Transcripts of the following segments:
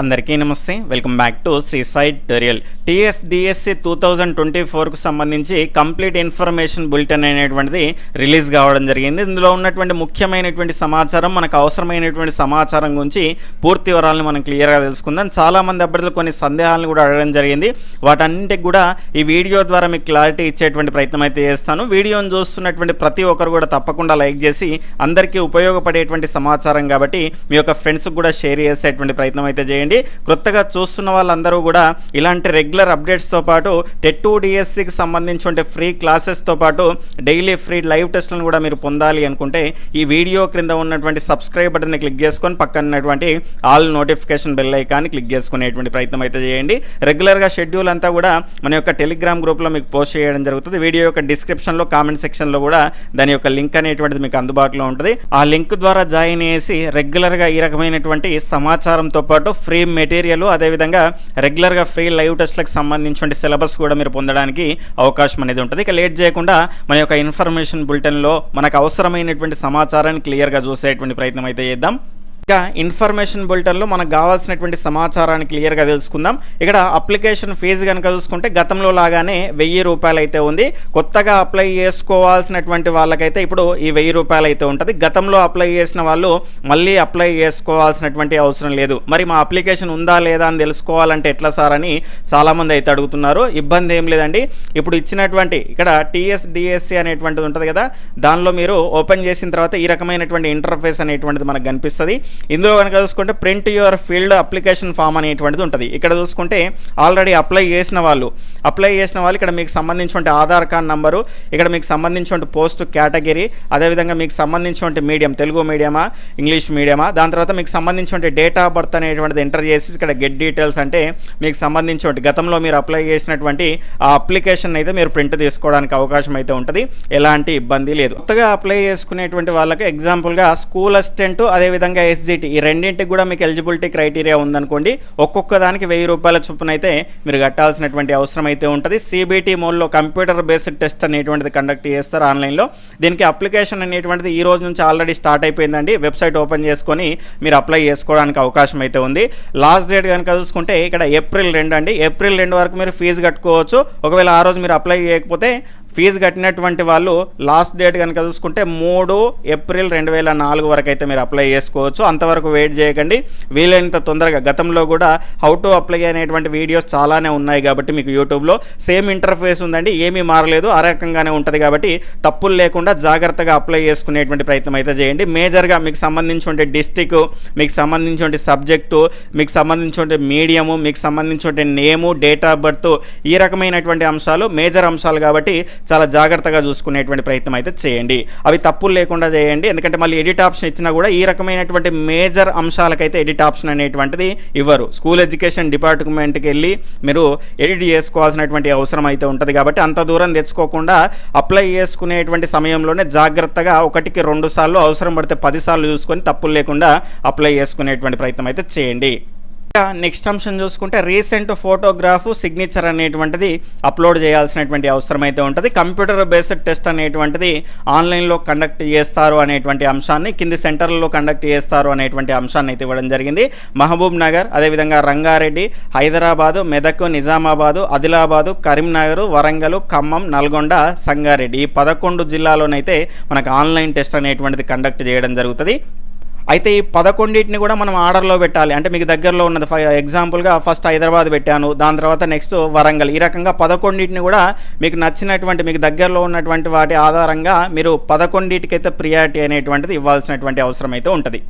అందరికీ నమస్తే. Welcome back to Sri site టెరియల్ TSDSC two thousand twenty ఫోర్కు సంబంధించి కంప్లీట్ ఇన్ఫర్మేషన్ బులెటిన్ అనేటువంటిది రిలీజ్ కావడం జరిగింది. ఇందులో ఉన్నటువంటి ముఖ్యమైనటువంటి సమాచారం మనకు అవసరమైనటువంటి సమాచారం గురించి పూర్తి వివరాలను మనం క్లియర్గా తెలుసుకుందాం. చాలామంది అభ్యర్థులు కొన్ని సందేహాలను కూడా అడగడం జరిగింది. వాటన్నిటికి కూడా ఈ వీడియో ద్వారా మీకు క్లారిటీ ఇచ్చేటువంటి ప్రయత్నం అయితే చేస్తాను. వీడియోను చూస్తున్నటువంటి ప్రతి ఒక్కరు కూడా తప్పకుండా లైక్ చేసి అందరికీ ఉపయోగపడేటువంటి సమాచారం కాబట్టి మీ యొక్క ఫ్రెండ్స్కి కూడా షేర్ చేసేటువంటి ప్రయత్నం అయితే చేయండి. కొత్తగా చూస్తున్న వాళ్ళందరూ కూడా ఇలాంటి రెగ్యులర్ అప్డేట్స్తో పాటు టెట్ టూ డిఎస్సికి సంబంధించి ఫ్రీ క్లాసెస్తో పాటు డైలీ ఫ్రీ లైవ్ టెస్ట్లను కూడా మీరు పొందాలి అనుకుంటే ఈ వీడియో క్రింద ఉన్నటువంటి సబ్స్క్రైబ్ బటన్ని క్లిక్ చేసుకొని పక్కన ఉన్నటువంటి ఆల్ నోటిఫికేషన్ బెల్ ఐకాన్ని క్లిక్ చేసుకునేటువంటి ప్రయత్నం అయితే చేయండి. రెగ్యులర్గా షెడ్యూల్ అంతా కూడా మన యొక్క టెలిగ్రామ్ గ్రూప్లో మీకు పోస్ట్ చేయడం జరుగుతుంది. వీడియో యొక్క డిస్క్రిప్షన్లో కామెంట్ సెక్షన్లో కూడా దాని యొక్క లింక్ అనేటువంటిది మీకు అందుబాటులో ఉంటుంది. ఆ లింక్ ద్వారా జాయిన్ చేసి రెగ్యులర్గా ఈ రకమైనటువంటి సమాచారంతో పాటు ఫ్రీ మెటీరియల్ అదేవిధంగా రెగ్యులర్గా ఫ్రీ లైవ్ టెస్ట్లకు సంబంధించిన సిలబస్ కూడా మీరు పొందడానికి అవకాశం అనేది ఉంటుంది. ఇక లేట్ చేయకుండా మన యొక్క ఇన్ఫర్మేషన్ బులెటిన్లో మనకు అవసరమైనటువంటి సమాచారాన్ని క్లియర్గా చూసేటువంటి ప్రయత్నం అయితే చేద్దాం. ఇక ఇన్ఫర్మేషన్ బులెటిన్లో మనకు కావాల్సినటువంటి సమాచారాన్ని క్లియర్గా తెలుసుకుందాం. ఇక్కడ అప్లికేషన్ ఫీజు కనుక చూసుకుంటే గతంలో లాగానే వెయ్యి రూపాయలు అయితే ఉంది. కొత్తగా అప్లై చేసుకోవాల్సినటువంటి వాళ్ళకైతే ఇప్పుడు ఈ వెయ్యి రూపాయలు అయితే ఉంటుంది. గతంలో అప్లై చేసిన వాళ్ళు మళ్ళీ అప్లై చేసుకోవాల్సినటువంటి అవసరం లేదు. మరి మా అప్లికేషన్ ఉందా లేదా అని తెలుసుకోవాలంటే ఎట్లా సార్ అని చాలామంది అయితే అడుగుతున్నారు. ఇబ్బంది ఏం లేదండి. ఇప్పుడు ఇచ్చినటువంటి ఇక్కడ టీఎస్డిఎస్సి అనేటువంటిది ఉంటుంది కదా దానిలో మీరు ఓపెన్ చేసిన తర్వాత ఈ రకమైనటువంటి ఇంటర్ఫేస్ అనేటువంటిది మనకు కనిపిస్తుంది. ఇందులో కనుక చూసుకుంటే print your filled application form అనేటువంటిది ఉంటుంది. ఇక్కడ చూసుకుంటే ఆల్రెడీ అప్లై చేసిన వాళ్ళు అప్లై చేసిన వాళ్ళు ఇక్కడ మీకు సంబంధించిన ఆధార్ కార్డ్ నంబరు ఇక్కడ మీకు సంబంధించిన పోస్ట్ కేటగిరీ అదేవిధంగా మీకు సంబంధించిన మీడియం తెలుగు మీడియమా ఇంగ్లీష్ మీడియమా దాని తర్వాత మీకు సంబంధించిన డేట్ ఆఫ్ బర్త్ అనేటువంటిది ఎంటర్ చేసి ఇక్కడ గెట్ డీటెయిల్స్ అంటే మీకు సంబంధించిన గతంలో మీరు అప్లై చేసినటువంటి ఆ అప్లికేషన్ అయితే మీరు ప్రింట్ తీసుకోవడానికి అవకాశం అయితే ఉంటుంది. ఎలాంటి ఇబ్బంది లేదు. కొత్తగా అప్లై చేసుకునేటువంటి వాళ్ళకి ఎగ్జాంపుల్గా స్కూల్ అసిస్టెంట్ అదేవిధంగా ఎస్జిటి ఈ రెండింటికి కూడా మీకు ఎలిజిబిలిటీ క్రైటీరియా ఉందనుకోండి. ఒక్కొక్క దానికి వెయ్యి రూపాయల చొప్పున అయితే మీరు కట్టాల్సినటువంటి అవసరం అయితే ఉంటుంది. సిబిటీ మోడ్లో కంప్యూటర్ బేస్డ్ టెస్ట్ అనేటువంటిది కండక్ట్ చేస్తారు ఆన్లైన్లో దీనికి అప్లికేషన్ అనేటువంటిది ఈ రోజు నుంచి ఆల్రెడీ స్టార్ట్ అయిపోయిందండి. వెబ్సైట్ ఓపెన్ చేసుకొని మీరు అప్లై చేసుకోవడానికి అవకాశం అయితే ఉంది. లాస్ట్ డేట్ కనుక చూసుకుంటే ఇక్కడ ఏప్రిల్ రెండు అండి. ఏప్రిల్ రెండు వరకు మీరు ఫీజు కట్టుకోవచ్చు. ఒకవేళ ఆ రోజు మీరు అప్లై చేయకపోతే ఫీజు కట్టినటువంటి వాళ్ళు లాస్ట్ డేట్ కనుక చూసుకుంటే మూడు ఏప్రిల్ రెండు వేల నాలుగు వరకు అయితే మీరు అప్లై చేసుకోవచ్చు. అంతవరకు వెయిట్ చేయకండి. వీలైనంత తొందరగా గతంలో కూడా హౌ టు అప్లై అనేటువంటి వీడియోస్ చాలానే ఉన్నాయి కాబట్టి మీకు యూట్యూబ్లో. సేమ్ ఇంటర్ఫేస్ ఉందండి. ఏమీ మారలేదు. ఆ రకంగానే ఉంటుంది కాబట్టి తప్పులు లేకుండా జాగ్రత్తగా అప్లై చేసుకునేటువంటి ప్రయత్నం అయితే చేయండి. మేజర్గా మీకు సంబంధించిన డిస్టిక్ మీకు సంబంధించిన సబ్జెక్టు మీకు సంబంధించిన మీడియము మీకు సంబంధించిన నేము డేట్ ఆఫ్ బర్త్ ఈ రకమైనటువంటి అంశాలు మేజర్ అంశాలు కాబట్టి చాలా జాగ్రత్తగా చూసుకునేటువంటి ప్రయత్నం అయితే చేయండి. అవి తప్పులు లేకుండా చేయండి. ఎందుకంటే మళ్ళీ ఎడిట్ ఆప్షన్ ఇచ్చినా కూడా ఈ రకమైనటువంటి మేజర్ అంశాలకైతే ఎడిట్ ఆప్షన్ అనేటువంటిది ఇవ్వరు. స్కూల్ ఎడ్యుకేషన్ డిపార్ట్మెంట్కి వెళ్ళి మీరు ఎడిట్ చేసుకోవాల్సినటువంటి అవసరం అయితే ఉంటుంది కాబట్టి అంత దూరం తెచ్చుకోకుండా అప్లై చేసుకునేటువంటి సమయంలోనే జాగ్రత్తగా ఒకటికి రెండు సార్లు అవసరం పడితే పదిసార్లు చూసుకొని తప్పులు లేకుండా అప్లై చేసుకునేటువంటి ప్రయత్నం అయితే చేయండి. నెక్స్ట్ అంశం చూసుకుంటే రీసెంట్ ఫోటోగ్రాఫ్ సిగ్నేచర్ అనేటువంటిది అప్లోడ్ చేయాల్సినటువంటి అవసరం అయితే ఉంటుంది. కంప్యూటర్ బేస్డ్ టెస్ట్ అనేటువంటిది ఆన్లైన్లో కండక్ట్ చేస్తారు అనేటువంటి అంశాన్ని కింది సెంటర్లలో కండక్ట్ చేస్తారు అనేటువంటి అంశాన్ని అయితే ఇవ్వడం జరిగింది. మహబూబ్ నగర్ అదేవిధంగా రంగారెడ్డి హైదరాబాదు మెదక్ నిజామాబాదు ఆదిలాబాదు కరీంనగర్ వరంగల్ ఖమ్మం నల్గొండ సంగారెడ్డి. ఈ పదకొండు జిల్లాలోనైతే మనకు ఆన్లైన్ టెస్ట్ అనేటువంటిది కండక్ట్ చేయడం జరుగుతుంది. అయితే ఈ పదకొండింటిని కూడా మనం ఆర్డర్లో పెట్టాలి. అంటే మీకు దగ్గరలో ఉన్నది ఎగ్జాంపుల్గా ఫస్ట్ హైదరాబాద్ పెట్టాను. దాని తర్వాత నెక్స్ట్ వరంగల్. ఈ రకంగా పదకొండింటిని కూడా మీకు నచ్చినటువంటి మీకు దగ్గరలో ఉన్నటువంటి వాటి ఆధారంగా మీరు పదకొండింటికైతే ప్రియారిటీ అనేటువంటిది ఇవ్వాల్సినటువంటి అవసరం అయితే ఉంటుంది.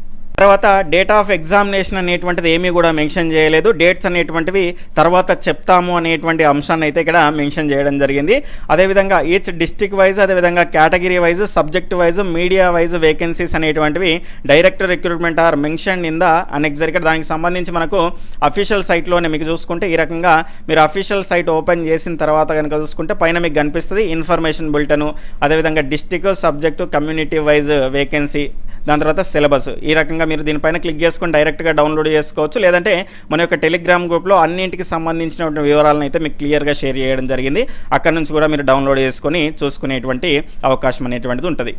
తర్వాత డేట్ ఆఫ్ ఎగ్జామినేషన్ అనేటువంటిది ఏమీ కూడా మెన్షన్ చేయలేదు. డేట్స్ అనేటువంటివి తర్వాత చెప్తాము అనేటువంటి అంశాన్ని అయితే ఇక్కడ మెన్షన్ చేయడం జరిగింది. అదేవిధంగా ఈచ్ డిస్టిక్ వైజ్ అదేవిధంగా category wise subject wise media wise vacancies అనేటువంటివి direct recruitment are mention in the annexure ఇక్కడ దానికి సంబంధించి మనకు అఫీషియల్ సైట్లోనే మీకు చూసుకుంటే ఈ రకంగా మీరు అఫీషియల్ సైట్ ఓపెన్ చేసిన తర్వాత కనుక చూసుకుంటే పైన మీకు కనిపిస్తుంది ఇన్ఫర్మేషన్ బులెటను అదేవిధంగా district subject community wise vacancy దాని తర్వాత సిలబస్. ఈ రకంగా మీరు దీనిపైన క్లిక్ చేసుకొని డైరెక్ట్గా డౌన్లోడ్ చేసుకోవచ్చు. లేదంటే మన యొక్క టెలిగ్రామ్ గ్రూప్లో అన్నింటికి సంబంధించిన వివరాలను అయితే మీకు క్లియర్గా షేర్ చేయడం జరిగింది. అక్కడ నుంచి కూడా మీరు డౌన్లోడ్ చేసుకొని చూసుకునేటువంటి అవకాశం అనేటువంటిది ఉంటుంది.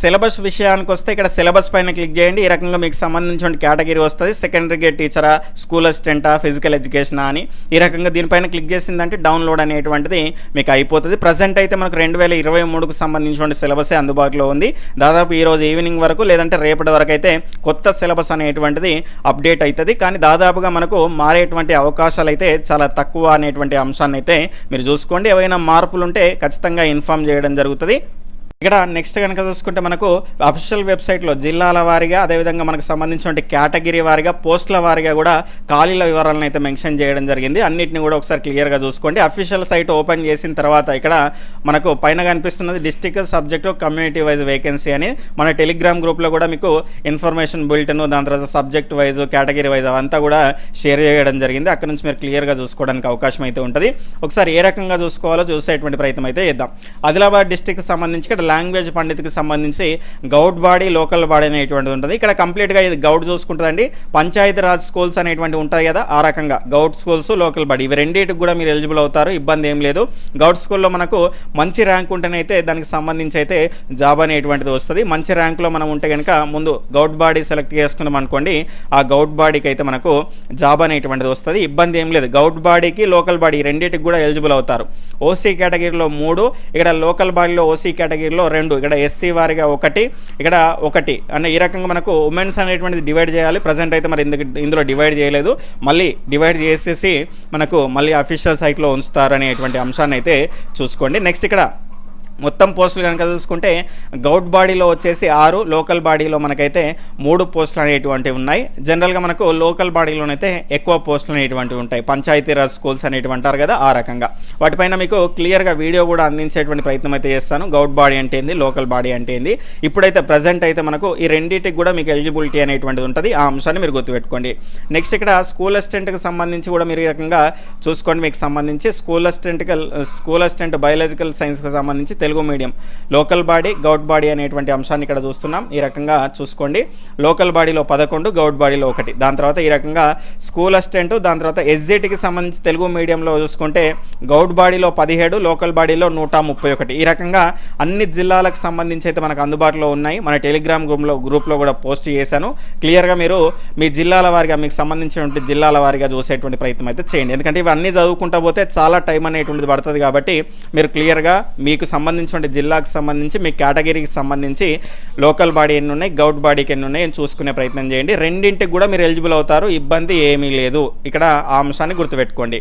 సిలబస్ విషయానికి వస్తే ఇక్కడ సిలబస్ పైన క్లిక్ చేయండి. ఈ రకంగా మీకు సంబంధించిన కేటగిరీ వస్తుంది. సెకండరీ గ్రేడ్ టీచరా స్కూల్ అసిస్టెంటా ఫిజికల్ ఎడ్యుకేషన్ అని ఈ రకంగా దీనిపైన క్లిక్ చేసిందంటే డౌన్లోడ్ అనేటువంటిది మీకు అయిపోతుంది. ప్రజెంట్ అయితే మనకు రెండు వేల ఇరవై మూడుకు సంబంధించిన సిలబస్ అందుబాటులో ఉంది. దాదాపు ఈరోజు ఈవినింగ్ వరకు లేదంటే రేపటి వరకు అయితే కొత్త సిలబస్ అనేటువంటిది అప్డేట్ అవుతుంది కానీ దాదాపుగా మనకు మారేటువంటి అవకాశాలు అయితే చాలా తక్కువ అనేటువంటి అంశాన్ని అయితే మీరు చూసుకోండి. ఏవైనా మార్పులు ఉంటే ఖచ్చితంగా ఇన్ఫామ్ చేయడం జరుగుతుంది. ఇక్కడ నెక్స్ట్ కనుక చూసుకుంటే మనకు అఫీషియల్ వెబ్సైట్లో జిల్లాల వారీగా అదేవిధంగా మనకు సంబంధించిన కేటగిరీ వారీగా పోస్టుల వారీగా కూడా ఖాళీల వివరాలను అయితే మెన్షన్ చేయడం జరిగింది. అన్నిటిని కూడా ఒకసారి క్లియర్గా చూసుకోండి. అఫీషియల్ సైట్ ఓపెన్ చేసిన తర్వాత ఇక్కడ మనకు పైన కనిపిస్తున్నది district subject community wise vacancy అని. మన టెలిగ్రామ్ గ్రూప్లో కూడా మీకు ఇన్ఫర్మేషన్ బులెటిన్ దాని తర్వాత సబ్జెక్ట్ వైజ్ కేటగిరీ వైజ్ అవంతా కూడా షేర్ చేయడం జరిగింది. అక్కడ నుంచి మీరు క్లియర్గా చూసుకోవడానికి అవకాశం అయితే ఉంటుంది. ఒకసారి ఏ రకంగా చూసుకోవాలో చూసేటువంటి ప్రయత్నం అయితే చేద్దాం. ఆదిలాబాద్ డిస్టిక్ సంబంధించి ఇక్కడ లాంగ్వేజ్ పండిత్కి సంబంధించి గౌడ్ బాడీ లోకల్ బాడీ అనేటువంటిది ఉంటుంది. ఇక్కడ కంప్లీట్గా ఇది గౌడ్ చూసుకుంటుందండి. పంచాయతీ రాజ్ స్కూల్స్ అనేటువంటి ఉంటాయి కదా ఆ రకంగా. గౌడ్ స్కూల్స్ లోకల్ బాడీ ఇవి రెండింటికి కూడా మీరు ఎలిజిబుల్ అవుతారు ఇబ్బంది ఏం లేదు. గౌడ్ స్కూల్లో మనకు మంచి ర్యాంక్ ఉంటేనైతే దానికి సంబంధించి అయితే జాబ్ అనేటువంటిది వస్తుంది. మంచి ర్యాంక్లో మనం ఉంటే కనుక ముందు గౌడ్ బాడీ సెలెక్ట్ చేసుకున్నాం అనుకోండి ఆ గౌడ్ బాడీకి అయితే మనకు జాబ్ అనేటువంటిది వస్తుంది. ఇబ్బంది ఏం లేదు. గౌడ్ బాడీకి లోకల్ బాడీ రెండింటికి కూడా ఎలిజిబుల్ అవుతారు. ఓసీ కేటగిరీలో మూడు ఇక్కడ లోకల్ బాడీలో ఓసీ కేటగిరీలో రెండు ఇక్కడ ఎస్సీ వారిగా ఒకటి ఇక్కడ ఒకటి. అంటే ఈ రకంగా మనకు ఉమెన్స్ అనేటువంటిది డివైడ్ చేయాలి. ప్రజెంట్ అయితే మరి ఇందుకు ఇందులో డివైడ్ చేయలేదు. మళ్ళీ డివైడ్ చేసేసి మనకు మళ్ళీ అఫీషియల్ సైట్లో ఉంచుతారు అనేటువంటి అంశాన్ని అయితే చూసుకోండి. నెక్స్ట్ ఇక్కడ మొత్తం పోస్టులు కనుక చూసుకుంటే గౌట్ బాడీలో వచ్చేసి ఆరు లోకల్ బాడీలో మనకైతే మూడు పోస్టులు అనేటువంటివి ఉన్నాయి. జనరల్గా మనకు లోకల్ బాడీలోనైతే ఎక్కువ పోస్టులు అనేటువంటివి ఉంటాయి. పంచాయతీరాజ్ స్కూల్స్ అనేటివి అంటారు కదా ఆ రకంగా. వాటిపైన మీకు క్లియర్గా వీడియో కూడా అందించేటువంటి ప్రయత్నం అయితే చేస్తాను. గౌట్ బాడీ అంటే ఏంది లోకల్ బాడీ అంటే ఏంది. ఇప్పుడైతే ప్రజెంట్ అయితే మనకు ఈ రెండింటికి కూడా మీకు ఎలిజిబిలిటీ అనేటువంటిది ఉంటుంది. ఆ అంశాన్ని మీరు గుర్తుపెట్టుకోండి. నెక్స్ట్ ఇక్కడ స్కూల్ అసిస్టెంట్కి సంబంధించి కూడా మీరు ఈ రకంగా చూసుకోండి. మీకు సంబంధించి స్కూల్ అసిస్టెంట్కి స్కూల్ అసిస్టెంట్ బయాలజికల్ సైన్స్కి సంబంధించి తెలుగు మీడియం. లోకల్ బాడీ గౌడ్ బాడీ అనేటువంటి అంశాన్ని ఇక్కడ చూస్తున్నాం. ఈ రకంగా చూసుకోండి. లోకల్ బాడీలో పదకొండు గౌడ్ బాడీలో ఒకటి. దాని తర్వాత ఈ రకంగా స్కూల్ అసిస్టెంట్ దాని తర్వాత ఎస్జిటికి సంబంధించి తెలుగు మీడియంలో చూసుకుంటే గౌడ్ బాడీలో పదిహేడు లోకల్ బాడీలో నూట ముప్పై ఒకటి. ఈ రకంగా అన్ని జిల్లాలకు సంబంధించి అయితే మనకు అందుబాటులో ఉన్నాయి. మన టెలిగ్రామ్ గ్రూప్లో గ్రూప్లో కూడా పోస్ట్ చేశాను. క్లియర్గా మీరు మీ జిల్లాల వారిగా మీకు సంబంధించినటువంటి జిల్లాల వారిగా చూసేటువంటి ప్రయత్నం అయితే చేయండి. ఎందుకంటే ఇవన్నీ చదువుకుంటా పోతే చాలా టైం అనేటువంటిది పడుతుంది కాబట్టి మీరు క్లియర్గా మీకు సంబంధించిన జిల్లాకు సంబంధించి మీ కేటగిరీకి సంబంధించి లోకల్ బాడీ ఎన్ని ఉన్నాయి గౌట్ బాడీకి ఎన్ని ఉన్నాయి చూసుకునే ప్రయత్నం చేయండి. రెండింటికి కూడా మీరు ఎలిజిబుల్ అవుతారు ఇబ్బంది ఏమీ లేదు. ఇక్కడ ఆ అంశాన్ని గుర్తుపెట్టుకోండి.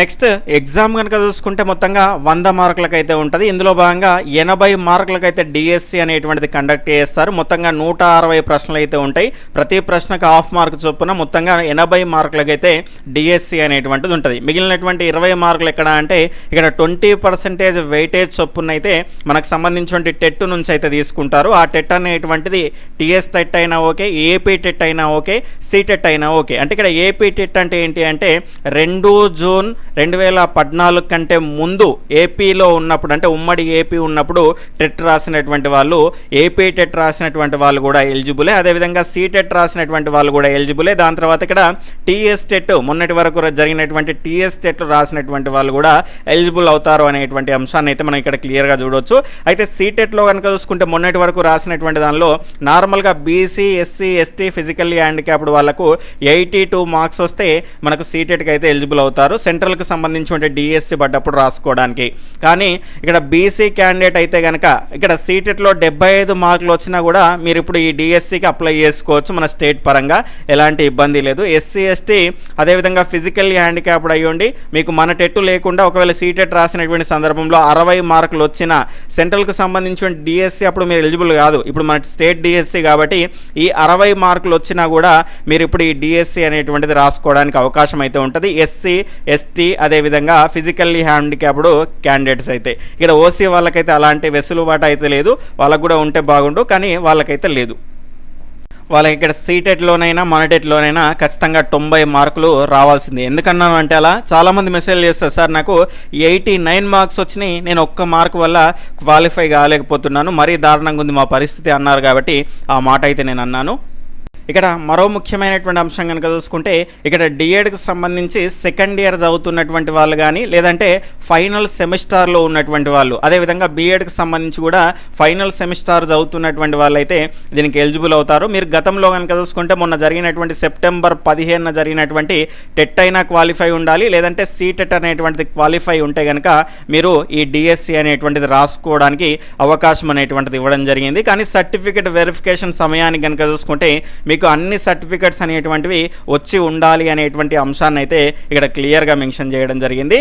నెక్స్ట్ ఎగ్జామ్ కనుక చూసుకుంటే మొత్తంగా వంద మార్కులకైతే ఉంటుంది. ఇందులో భాగంగా ఎనభై మార్కులకైతే డిఎస్సి అనేటువంటిది కండక్ట్ చేస్తారు. మొత్తంగా నూట అరవై ప్రశ్నలు అయితే ఉంటాయి. ప్రతి ప్రశ్నకు హాఫ్ మార్క్ చొప్పున మొత్తంగా ఎనభై మార్కులకైతే డిఎస్సి అనేటువంటిది ఉంటుంది. మిగిలినటువంటి ఇరవై మార్కులు ఎక్కడ అంటే ఇక్కడ ట్వంటీ పర్సెంటేజ్ వెయిటేజ్ చొప్పున అయితే మనకు సంబంధించిన టెట్ నుంచి అయితే తీసుకుంటారు. ఆ టెట్ అనేటువంటిది టిఎస్ టెట్ అయినా ఓకే ఏపీ టెట్ అయినా ఓకే టెట్ అయినా ఓకే. అంటే ఇక్కడ ఏపీ టెట్ అంటే ఏంటి అంటే రెండు జూన్ రెండు వేల పద్నాలుగు కంటే ముందు ఏపీలో ఉన్నప్పుడు అంటే ఉమ్మడి ఏపీ ఉన్నప్పుడు టెట్ రాసినటువంటి వాళ్ళు ఏపీ టెట్ రాసినటువంటి వాళ్ళు కూడా ఎలిజిబులే. అదేవిధంగా సీటెట్ రాసినటువంటి వాళ్ళు కూడా ఎలిజిబులే. దాని తర్వాత ఇక్కడ టీఎస్ టెట్ మొన్నటి వరకు జరిగినటువంటి టీఎస్ టెట్లు రాసినటువంటి వాళ్ళు కూడా ఎలిజిబుల్ అవుతారు అనేటువంటి అంశాన్ని అయితే మనం ఇక్కడ క్లియర్గా చూడవచ్చు అయితే సీటెట్లో కనుక చూసుకుంటే మొన్నటి వరకు రాసినటువంటి దానిలో నార్మల్గా BC SC ST physically handicapped వాళ్ళకు ఎయిటీ టూ మార్క్స్ వస్తే మనకు సీటెట్కి అయితే ఎలిజిబుల్ అవుతారు. సెంట్రల్ సెంట్రల్కి సంబంధించిన డిఎస్సి పడ్డప్పుడు రాసుకోవడానికి. కానీ ఇక్కడ బీసీ క్యాండిడేట్ అయితే కనుక ఇక్కడ సీటెట్లో డెబ్బై ఐదు మార్కులు వచ్చినా కూడా మీరు ఇప్పుడు ఈ డిఎస్సికి అప్లై చేసుకోవచ్చు మన స్టేట్ పరంగా. ఎలాంటి ఇబ్బంది లేదు. ఎస్సీ ఎస్టీ అదేవిధంగా ఫిజికల్లీ హ్యాండిక్యాప్డ్ అయ్యండి మీకు మన టెట్టు లేకుండా ఒకవేళ సీటెట్ రాసినటువంటి సందర్భంలో అరవై మార్కులు వచ్చిన సెంట్రల్కి సంబంధించిన డిఎస్సి అప్పుడు మీరు ఎలిజిబుల్ కాదు. ఇప్పుడు మన స్టేట్ డిఎస్సి కాబట్టి ఈ అరవై మార్కులు వచ్చినా కూడా మీరు ఇప్పుడు ఈ డిఎస్సి అనేటువంటిది రాసుకోవడానికి అవకాశం అయితే ఉంటుంది. ఎస్సీ ఎస్టీ అదేవిధంగా ఫిజికల్లీ హ్యాండిక్యాప్డ్ క్యాండిడేట్స్ అయితే. ఇక్కడ ఓసీ వాళ్ళకైతే అలాంటి వెసులుబాటు అయితే లేదు. వాళ్ళకు కూడా ఉంటే బాగుండు కానీ వాళ్ళకైతే లేదు. వాళ్ళకి ఇక్కడ సీటెట్లోనైనా మానిటెట్లోనైనా ఖచ్చితంగా తొంభై మార్కులు రావాల్సిందే. ఎందుకన్నాను అంటే అలా చాలామంది మెసేజ్ చేస్తారు సార్ నాకు ఎయిటీ నైన్ మార్క్స్ వచ్చినాయి నేను ఒక్క మార్క్ వల్ల క్వాలిఫై కాలేకపోతున్నాను మరీ దారుణంగా ఉంది మా పరిస్థితి అన్నారు కాబట్టి ఆ మాట అయితే నేను అన్నాను. ఇక్కడ మరో ముఖ్యమైనటువంటి అంశం కనుక చూసుకుంటే ఇక్కడ డిఎడ్కి సంబంధించి సెకండ్ ఇయర్ చదువుతున్నటువంటి వాళ్ళు కానీ లేదంటే ఫైనల్ సెమిస్టార్లో ఉన్నటువంటి వాళ్ళు అదేవిధంగా బీఎడ్కి సంబంధించి కూడా ఫైనల్ సెమిస్టార్ చదువుతున్నటువంటి వాళ్ళు అయితే దీనికి ఎలిజిబుల్ అవుతారు. మీరు గతంలో కనుక చూసుకుంటే మొన్న జరిగినటువంటి సెప్టెంబర్ పదిహేనున జరిగినటువంటి టెట్ అయినా క్వాలిఫై ఉండాలి లేదంటే సీటెట్ అనేటువంటిది క్వాలిఫై ఉంటే కనుక మీరు ఈ డిఎస్సి అనేటువంటిది రాసుకోవడానికి అవకాశం అనేటువంటిది ఇవ్వడం జరిగింది. కానీ సర్టిఫికేట్ వెరిఫికేషన్ సమయానికి కనుక చూసుకుంటే మీకు అన్ని సర్టిఫికెట్స్ అనేటువంటివి వచ్చి ఉండాలి అనేటువంటి అంశాన్ని అయితే ఇక్కడ క్లియర్గా మెన్షన్ చేయడం జరిగింది.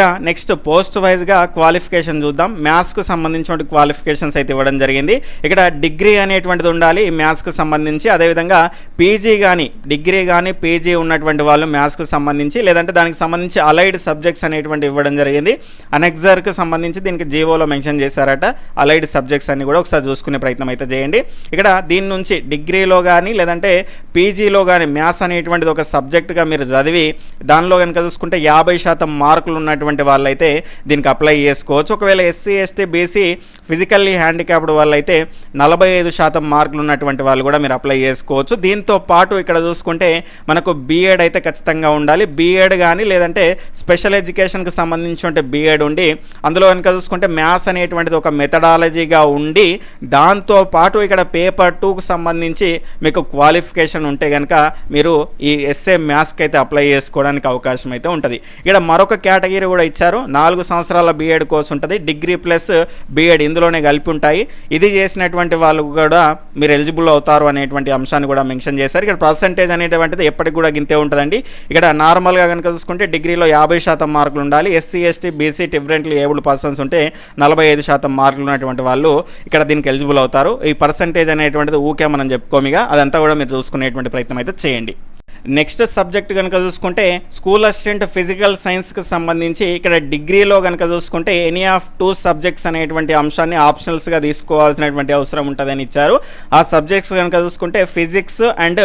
నెక్స్ట్ పోస్ట్ వైజ్గా క్వాలిఫికేషన్ చూద్దాం. మ్యాథ్స్కు సంబంధించినటువంటి క్వాలిఫికేషన్స్ అయితే ఇవ్వడం జరిగింది. ఇక్కడ డిగ్రీ అనేటువంటిది ఉండాలి. మ్యాథ్స్కు సంబంధించి. అదేవిధంగా పీజీ కానీ డిగ్రీ కానీ పీజీ ఉన్నటువంటి వాళ్ళు మ్యాథ్స్కు సంబంధించి లేదంటే దానికి సంబంధించి అలైడ్ సబ్జెక్ట్స్ అనేటువంటి ఇవ్వడం జరిగింది. అనెక్జర్కి సంబంధించి దీనికి జీవోలో మెన్షన్ చేశారట. అలైడ్ సబ్జెక్ట్స్ అన్ని కూడా ఒకసారి చూసుకునే ప్రయత్నం అయితే చేయండి. ఇక్కడ దీని నుంచి డిగ్రీలో కానీ లేదంటే పీజీలో కానీ మ్యాథ్స్ అనేటువంటిది ఒక సబ్జెక్ట్గా మీరు చదివి దానిలో కనుక చూసుకుంటే యాభై శాతం మార్కులు ఉన్నటువంటి వాళ్ళైతే దీనికి అప్లై చేసుకోవచ్చు. ఒకవేళ SC ST BC physically handicapped వాళ్ళైతే నలభై ఐదు శాతం మార్కులు ఉన్నటువంటి వాళ్ళు కూడా మీరు అప్లై చేసుకోవచ్చు. దీంతో పాటు ఇక్కడ చూసుకుంటే మనకు బీఎడ్ అయితే ఖచ్చితంగా ఉండాలి. బీఎడ్ కానీ లేదంటే స్పెషల్ ఎడ్యుకేషన్కి సంబంధించి బీఎడ్ ఉండి అందులో కనుక చూసుకుంటే మ్యాథ్స్ అనేటువంటిది ఒక మెథడాలజీగా ఉండి దాంతో పాటు ఇక్కడ పేపర్ టూకు సంబంధించి మీకు క్వాలిఫికేషన్ ఉంటే కనుక మీరు ఈ ఎస్ఏ మ్యాథ్స్కి అయితే అప్లై చేసుకోవడానికి అవకాశం అయితే ఉంటుంది. ఇక్కడ మరొక కేటగిరీ కూడా ఇచ్చారు. నాలుగు సంవత్సరాల బీఎడ్ కోర్స్ ఉంటుంది. డిగ్రీ ప్లస్ బీఎడ్ ఇందులోనే కలిపి ఉంటాయి. ఇది చేసినటువంటి వాళ్ళు కూడా మీరు ఎలిజిబుల్ అవుతారు అనేటువంటి అంశాన్ని కూడా మెన్షన్ చేశారు. ఇక్కడ పర్సంటేజ్ అనేటువంటిది ఎప్పటికి కూడా గింతే ఉంటుందండి. ఇక్కడ నార్మల్గా కనుక చూసుకుంటే డిగ్రీలో యాభై శాతం మార్కులు ఉండాలి. SC ST BC differently able persons ఉంటే నలభై ఐదు శాతం మార్కులు ఉన్నటువంటి వాళ్ళు ఇక్కడ దీనికి ఎలిజిబుల్ అవుతారు. ఈ పర్సంటేజ్ అనేటువంటిది ఊకే మనం చెప్పుకోమిగా అదంతా కూడా మీరు చూసుకునేటువంటి ప్రయత్నం అయితే చేయండి. నెక్స్ట్ సబ్జెక్ట్ కనుక చూసుకుంటే స్కూల్ అసిస్టెంట్ ఫిజికల్ సైన్స్కి సంబంధించి ఇక్కడ డిగ్రీలో కనుక చూసుకుంటే ఎనీ ఆఫ్ టూ సబ్జెక్ట్స్ అనేటువంటి అంశాన్ని ఆప్షనల్స్గా తీసుకోవాల్సినటువంటి అవసరం ఉంటుందని ఇచ్చారు. ఆ సబ్జెక్ట్స్ కనుక చూసుకుంటే ఫిజిక్స్ అండ్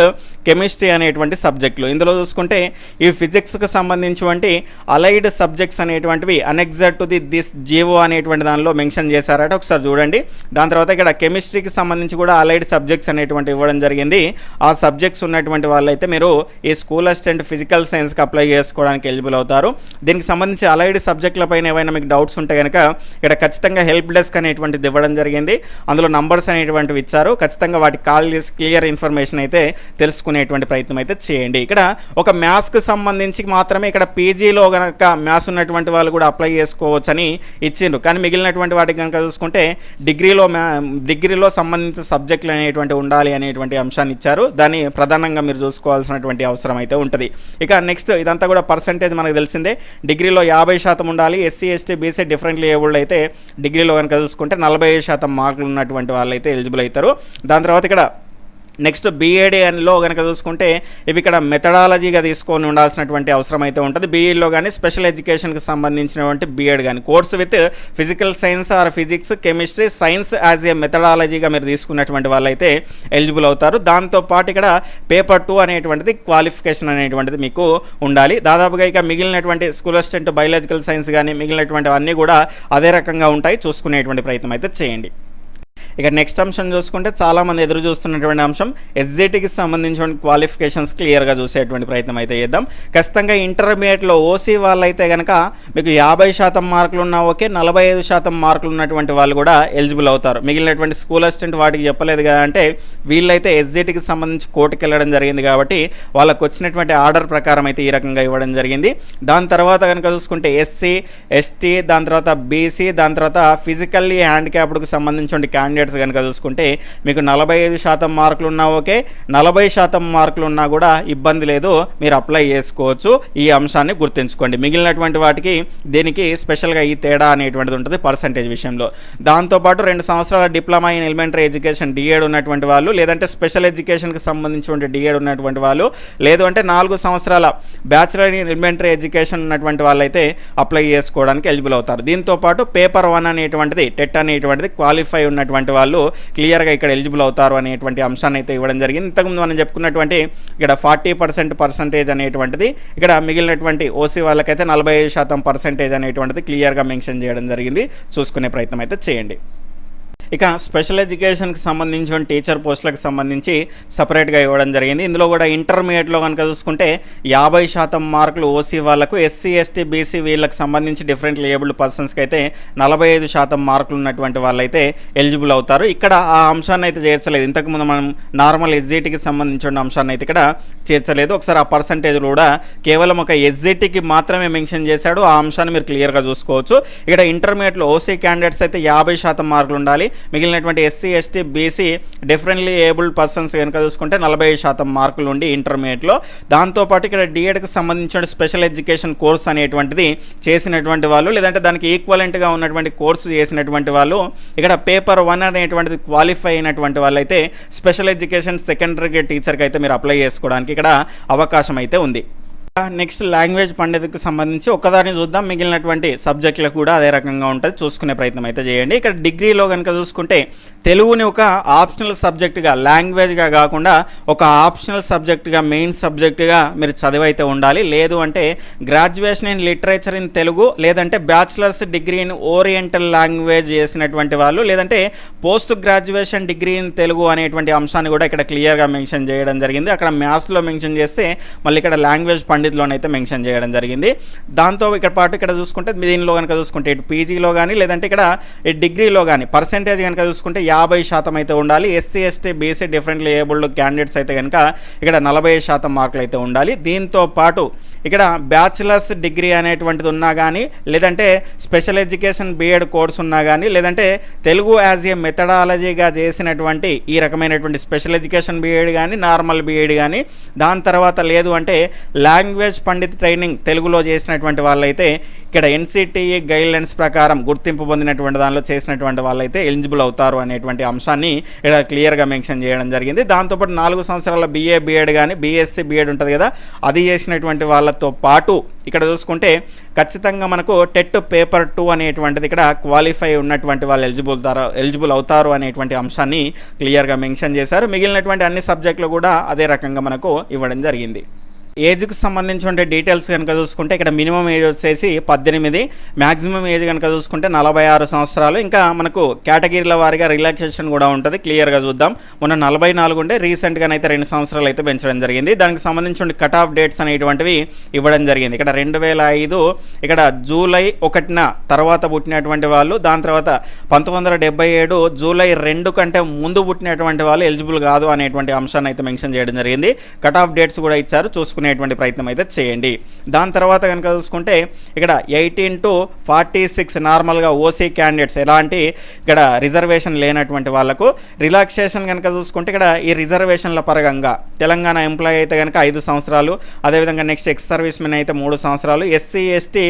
కెమిస్ట్రీ అనేటువంటి సబ్జెక్టులు ఇందులో చూసుకుంటే ఈ ఫిజిక్స్కి సంబంధించినటువంటి అలైడ్ సబ్జెక్ట్స్ అనేటువంటివి annexure to the this GO అనేటువంటి దానిలో మెన్షన్ చేశారట. ఒకసారి చూడండి. దాని తర్వాత ఇక్కడ కెమిస్ట్రీకి సంబంధించి కూడా అలైడ్ సబ్జెక్ట్స్ అనేటువంటి ఇవ్వడం జరిగింది. ఆ సబ్జెక్ట్స్ ఉన్నటువంటి వాళ్ళైతే మీరు ఈ స్కూల్ అసిస్టెంట్ ఫిజికల్ సైన్స్కి అప్లై చేసుకోవడానికి ఎలిజిబుల్ అవుతారు. దీనికి సంబంధించి అలైడ్ సబ్జెక్టులపైన ఏమైనా మీకు డౌట్స్ ఉంటే కనుక ఇక్కడ ఖచ్చితంగా హెల్ప్ డెస్క్ అనేటువంటిది ఇవ్వడం జరిగింది. అందులో నంబర్స్ అనేటువంటివి ఇచ్చారు. ఖచ్చితంగా వాటికి కాల్ చేసి క్లియర్ ఇన్ఫర్మేషన్ అయితే తెలుసుకునేటువంటి ప్రయత్నం అయితే చేయండి. ఇక్కడ ఒక మ్యాథ్స్కి సంబంధించి మాత్రమే ఇక్కడ పీజీలో కనుక మ్యాథ్స్ ఉన్నటువంటి వాళ్ళు కూడా అప్లై చేసుకోవచ్చని ఇచ్చిండ్రు. కానీ మిగిలినటువంటి వాటికి కనుక చూసుకుంటే డిగ్రీలో మ్యా డిగ్రీలో సంబంధిత సబ్జెక్టులు అనేటువంటి ఉండాలి అనేటువంటి అంశాన్ని ఇచ్చారు. దాన్ని ప్రధానంగా మీరు చూసుకోవాల్సిన చూసుకోవాల్సినటువంటి అవసరం అయితే ఉంటుంది. ఇక నెక్స్ట్ ఇదంతా కూడా పర్సంటేజ్ మనకు తెలిసిందే. డిగ్రీలో యాభై శాతం ఉండాలి. SC ST BC differently abled అయితే డిగ్రీలో కనుక చూసుకుంటే నలభై శాతం మార్కులు ఉన్నటువంటి వాళ్ళు అయితే ఎలిజిబుల్ అవుతారు. దాని తర్వాత ఇక్కడ నెక్స్ట్ బీఏడీలో కనుక చూసుకుంటే ఇవి ఇక్కడ మెథడాలజీగా తీసుకొని ఉండాల్సినటువంటి అవసరం అయితే ఉంటుంది. బీఈలో కానీ స్పెషల్ ఎడ్యుకేషన్కి సంబంధించినటువంటి బీఎడ్ కానీ course with physical science or physics chemistry science as a మెథడాలజీగా మీరు తీసుకున్నటువంటి వాళ్ళైతే ఎలిజిబుల్ అవుతారు. దాంతోపాటు ఇక్కడ పేపర్ టూ అనేటువంటిది క్వాలిఫికేషన్ అనేటువంటిది మీకు ఉండాలి. దాదాపుగా ఇక మిగిలినటువంటి స్కూల్ అసిస్టెంట్ బయాలజికల్ సైన్స్ కానీ మిగిలినటువంటి అన్నీ కూడా అదే రకంగా ఉంటాయి. చూసుకునేటువంటి ప్రయత్నం అయితే చేయండి. ఇక నెక్స్ట్ అంశం చూసుకుంటే చాలామంది ఎదురు చూస్తున్నటువంటి అంశం ఎస్జిటికి సంబంధించిన క్వాలిఫికేషన్స్ క్లియర్గా చూసేటువంటి ప్రయత్నం అయితే చేద్దాం. ఖచ్చితంగా ఇంటర్మీడియట్లో ఓసీ వాళ్ళైతే కనుక మీకు యాభై శాతం మార్కులు ఉన్నా ఓకే నలభై ఐదు శాతం మార్కులు ఉన్నటువంటి వాళ్ళు కూడా ఎలిజిబుల్ అవుతారు. మిగిలినటువంటి స్కూల్ అసిస్టెంట్ వాటికి చెప్పలేదు కదా అంటే వీళ్ళైతే ఎస్జిటికి సంబంధించి కోర్టుకు వెళ్ళడం జరిగింది కాబట్టి వాళ్ళకు వచ్చినటువంటి ఆర్డర్ ప్రకారం అయితే ఈ రకంగా ఇవ్వడం జరిగింది. దాని తర్వాత కనుక చూసుకుంటే ఎస్సీ ఎస్టీ దాని తర్వాత బీసీ దాని తర్వాత ఫిజికల్లీ హ్యాండిక్యాప్డ్కి సంబంధించిన క్యాండిడేట్స్ కనుక చూసుకుంటే మీకు నలభై ఐదు శాతం మార్కులు ఉన్నా ఓకే నలభై శాతం మార్కులు ఉన్నా కూడా ఇబ్బంది లేదు మీరు అప్లై చేసుకోవచ్చు. ఈ అంశాన్ని గుర్తుంచుకోండి. మిగిలినటువంటి వాటికి దీనికి స్పెషల్గా ఈ తేడా అనేటువంటిది ఉంటుంది పర్సంటేజ్ విషయంలో. దాంతోపాటు రెండు సంవత్సరాల diploma in elementary education DEd ఉన్నటువంటి వాళ్ళు లేదంటే స్పెషల్ ఎడ్యుకేషన్కి సంబంధించిన డిఎడ్ ఉన్నటువంటి వాళ్ళు లేదు అంటే నాలుగు సంవత్సరాల బ్యాచిలర్ ఇన్ ఎలిమెంటరీ ఎడ్యుకేషన్ ఉన్నటువంటి వాళ్ళైతే అప్లై చేసుకోవడానికి ఎలిజిబుల్ అవుతారు. దీంతో పాటు పేపర్ వన్ అనేటువంటిది టెట్ అనేటువంటిది క్వాలిఫై ఉన్నటువంటి వాళ్ళు క్లియర్గా ఇక్కడ ఎలిజిబుల్ అవుతారు అనేటువంటి అంశాన్ని అయితే ఇవ్వడం జరిగింది. ఇంతకుముందు మనం చెప్పుకున్నటువంటి ఇక్కడ ఫార్టీ పర్సెంట్ పర్సంటేజ్ అనేటువంటిది ఇక్కడ మిగిలినటువంటి ఓసీ వాళ్ళకైతే నలభై ఐదు శాతం పర్సంటేజ్ అనేటువంటిది క్లియర్గా మెన్షన్ చేయడం జరిగింది. చూసుకునే ప్రయత్నం అయితే చేయండి. ఇక స్పెషల్ ఎడ్యుకేషన్కి సంబంధించిన టీచర్ పోస్టులకు సంబంధించి సపరేట్గా ఇవ్వడం జరిగింది. ఇందులో కూడా ఇంటర్మీడియట్లో కనుక చూసుకుంటే యాభై శాతం మార్కులు ఓసీ వాళ్ళకు ఎస్సీ ఎస్టీ బీసీ వీళ్ళకి సంబంధించి డిఫరెంట్ లేబుల్డ్ పర్సన్స్కి అయితే నలభై ఐదు శాతం మార్కులు ఉన్నటువంటి వాళ్ళైతే ఎలిజిబుల్ అవుతారు. ఇక్కడ ఆ అంశాన్ని అయితే చేర్చలేదు. ఇంతకుముందు మనం నార్మల్ ఎస్జిటికి సంబంధించిన అంశాన్ని అయితే ఇక్కడ చేర్చలేదు. ఒకసారి ఆ పర్సంటేజ్ కూడా కేవలం ఒక ఎస్జిటికి మాత్రమే మెన్షన్ చేశాడు. ఆ అంశాన్ని మీరు క్లియర్గా చూసుకోవచ్చు. ఇక్కడ ఇంటర్మీడియట్లో ఓసీ క్యాండిడేట్స్ అయితే యాభై శాతం మార్కులు ఉండాలి. మిగిలినటువంటి SC ST BC differently abled persons కనుక చూసుకుంటే నలభై శాతం మార్కులు ఉండి ఇంటర్మీడియట్లో దాంతోపాటు ఇక్కడ డిఎడ్కి సంబంధించిన స్పెషల్ ఎడ్యుకేషన్ కోర్స్ అనేటువంటిది చేసినటువంటి వాళ్ళు లేదంటే దానికి ఈక్వలెంట్గా ఉన్నటువంటి కోర్సు చేసినటువంటి వాళ్ళు ఇక్కడ పేపర్ వన్ అనేటువంటిది క్వాలిఫై అయినటువంటి వాళ్ళైతే స్పెషల్ ఎడ్యుకేషన్ సెకండరీ టీచర్కి అయితే మీరు అప్లై చేసుకోవడానికి ఇక్కడ అవకాశం అయితే ఉంది. నెక్స్ట్ లాంగ్వేజ్ పండితుకి సంబంధించి ఒకదాన్ని చూద్దాం. మిగిలినటువంటి సబ్జెక్టులు కూడా అదే రకంగా ఉంటుంది. చూసుకునే ప్రయత్నం అయితే చేయండి. ఇక్కడ డిగ్రీలో కనుక చూసుకుంటే తెలుగుని ఒక ఆప్షనల్ సబ్జెక్టుగా లాంగ్వేజ్గా కాకుండా ఒక ఆప్షనల్ సబ్జెక్టుగా మెయిన్ సబ్జెక్టుగా మీరు చదివైతే ఉండాలి. లేదు అంటే graduation in literature in Telugu లేదంటే bachelors degree in oriental language చేసినటువంటి వాళ్ళు లేదంటే post graduation degree in Telugu అనేటువంటి అంశాన్ని కూడా ఇక్కడ క్లియర్గా మెన్షన్ చేయడం జరిగింది. అక్కడ మ్యాథ్స్లో మెన్షన్ చేస్తే మళ్ళీ ఇక్కడ లాంగ్వేజ్ పండిత్లోనైతే మెన్షన్ చేయడం జరిగింది. దాంతో ఇక్కడ పాటు ఇక్కడ చూసుకుంటే దీనిలో కనుక చూసుకుంటే ఇటు పీజీలో కానీ లేదంటే ఇక్కడ డిగ్రీలో కానీ పర్సెంటేజ్ కనుక చూసుకుంటే యాభై శాతం అయితే ఉండాలి. SC ST BC differently abled candidates అయితే కనుక ఇక్కడ నలభై శాతం మార్కులు అయితే ఉండాలి. దీంతో పాటు ఇక్కడ బ్యాచిలర్స్ డిగ్రీ అనేటువంటిది ఉన్నా కానీ లేదంటే స్పెషల్ ఎడ్యుకేషన్ బీఎడ్ కోర్స్ ఉన్నా కానీ లేదంటే తెలుగు యాజ్ ఏ మెథడాలజీగా చేసినటువంటి ఈ రకమైనటువంటి స్పెషల్ ఎడ్యుకేషన్ బీఎడ్ కానీ నార్మల్ బీఎడ్ కానీ దాని తర్వాత లేదు అంటే లాంగ్వేజ్ లాంగ్వేజ్ పండిత్ ట్రైనింగ్ తెలుగులో చేసినటువంటి వాళ్ళైతే ఇక్కడ ఎన్సిటిఈ గైడ్లైన్స్ ప్రకారం గుర్తింపు పొందినటువంటి దానిలో చేసినటువంటి వాళ్ళైతే ఎలిజిబుల్ అవుతారు అనేటువంటి అంశాన్ని ఇక్కడ క్లియర్గా మెన్షన్ చేయడం జరిగింది. దాంతోపాటు నాలుగు సంవత్సరాల బీఏ బీఎడ్ కానీ బీఎస్సీ బీఎడ్ ఉంటుంది కదా అది చేసినటువంటి వాళ్ళతో పాటు ఇక్కడ చూసుకుంటే ఖచ్చితంగా మనకు టెట్ పేపర్ టూ అనేటువంటిది ఇక్కడ క్వాలిఫై ఉన్నటువంటి వాళ్ళు ఎలిజిబుల్ ఎలిజిబుల్ అవుతారు అనేటువంటి అంశాన్ని క్లియర్గా మెన్షన్ చేశారు. మిగిలినటువంటి అన్ని సబ్జెక్టులు కూడా అదే రకంగా మనకు ఇవ్వడం జరిగింది. ఏజ్కి సంబంధించిన డీటెయిల్స్ కనుక చూసుకుంటే ఇక్కడ మినిమం ఏజ్ వచ్చేసి పద్దెనిమిది మ్యాక్సిమం ఏజ్ కనుక చూసుకుంటే నలభై ఆరు సంవత్సరాలు. ఇంకా మనకు కేటగిరీల వారిగా రిలాక్సేషన్ కూడా ఉంటుంది. క్లియర్గా చూద్దాం. మొన్న నలభై నాలుగు ఉంటే అయితే రెండు సంవత్సరాలు అయితే పెంచడం జరిగింది. దానికి సంబంధించిన కట్ ఆఫ్ డేట్స్ అనేటువంటివి ఇవ్వడం జరిగింది. ఇక్కడ రెండు వేల ఐదు ఇక్కడ జూలై ఒకటిన తర్వాత పుట్టినటువంటి వాళ్ళు దాని తర్వాత పంతొమ్మిది వందల డెబ్బై ఏడు జూలై రెండు కంటే ముందు పుట్టినటువంటి వాళ్ళు ఎలిజిబుల్ కాదు అనేటువంటి అంశాన్ని అయితే మెన్షన్ చేయడం జరిగింది. కట్ ఆఫ్ డేట్స్ కూడా ఇచ్చారు. చూసుకుని చూసుకునేటువంటి ప్రయత్నం అయితే చేయండి. దాని తర్వాత కనుక చూసుకుంటే ఇక్కడ ఎయిటీన్ టు ఫార్టీ సిక్స్ నార్మల్గా ఓసీ క్యాండిడేట్స్ ఎలాంటి ఇక్కడ రిజర్వేషన్ లేనటువంటి వాళ్ళకు రిలాక్సేషన్ కనుక చూసుకుంటే ఇక్కడ ఈ రిజర్వేషన్ల పరంగా తెలంగాణ ఎంప్లాయీ అయితే కనుక ఐదు సంవత్సరాలు అదేవిధంగా నెక్స్ట్ ఎక్స్ సర్వీస్ మెన్ అయితే మూడు సంవత్సరాలు. SC ST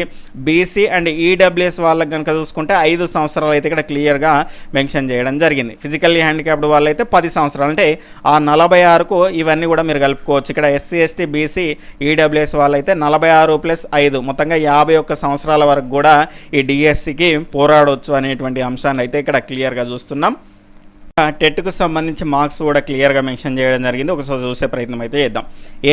BC and EWS వాళ్ళకి కనుక చూసుకుంటే ఐదు సంవత్సరాలు అయితే ఇక్కడ క్లియర్గా మెన్షన్ చేయడం జరిగింది. ఫిజికల్లీ హ్యాండిక్యాప్డ్ వాళ్ళైతే పది సంవత్సరాలు. అంటే ఆ నలభై ఆరుకు ఇవన్నీ కూడా మీరు కలుపుకోవచ్చు. ఇక్కడ ఎస్సీ ఎస్టీ బీసీ ఈడబ్ల్యూఎస్ వాళ్ళైతే నలభై ఆరు ప్లస్ ఐదు. మొత్తంగా యాభై ఒక్క సంవత్సరాల వరకు కూడా ఈ డిఎస్సికి పోరాడవచ్చు అనేటువంటి అంశాన్ని అయితే ఇక్కడ క్లియర్గా చూస్తున్నాం. టెట్కు సంబంధించి మార్క్స్ కూడా క్లియర్గా మెన్షన్ చేయడం జరిగింది. ఒకసారి చూసే ప్రయత్నం అయితే చేద్దాం.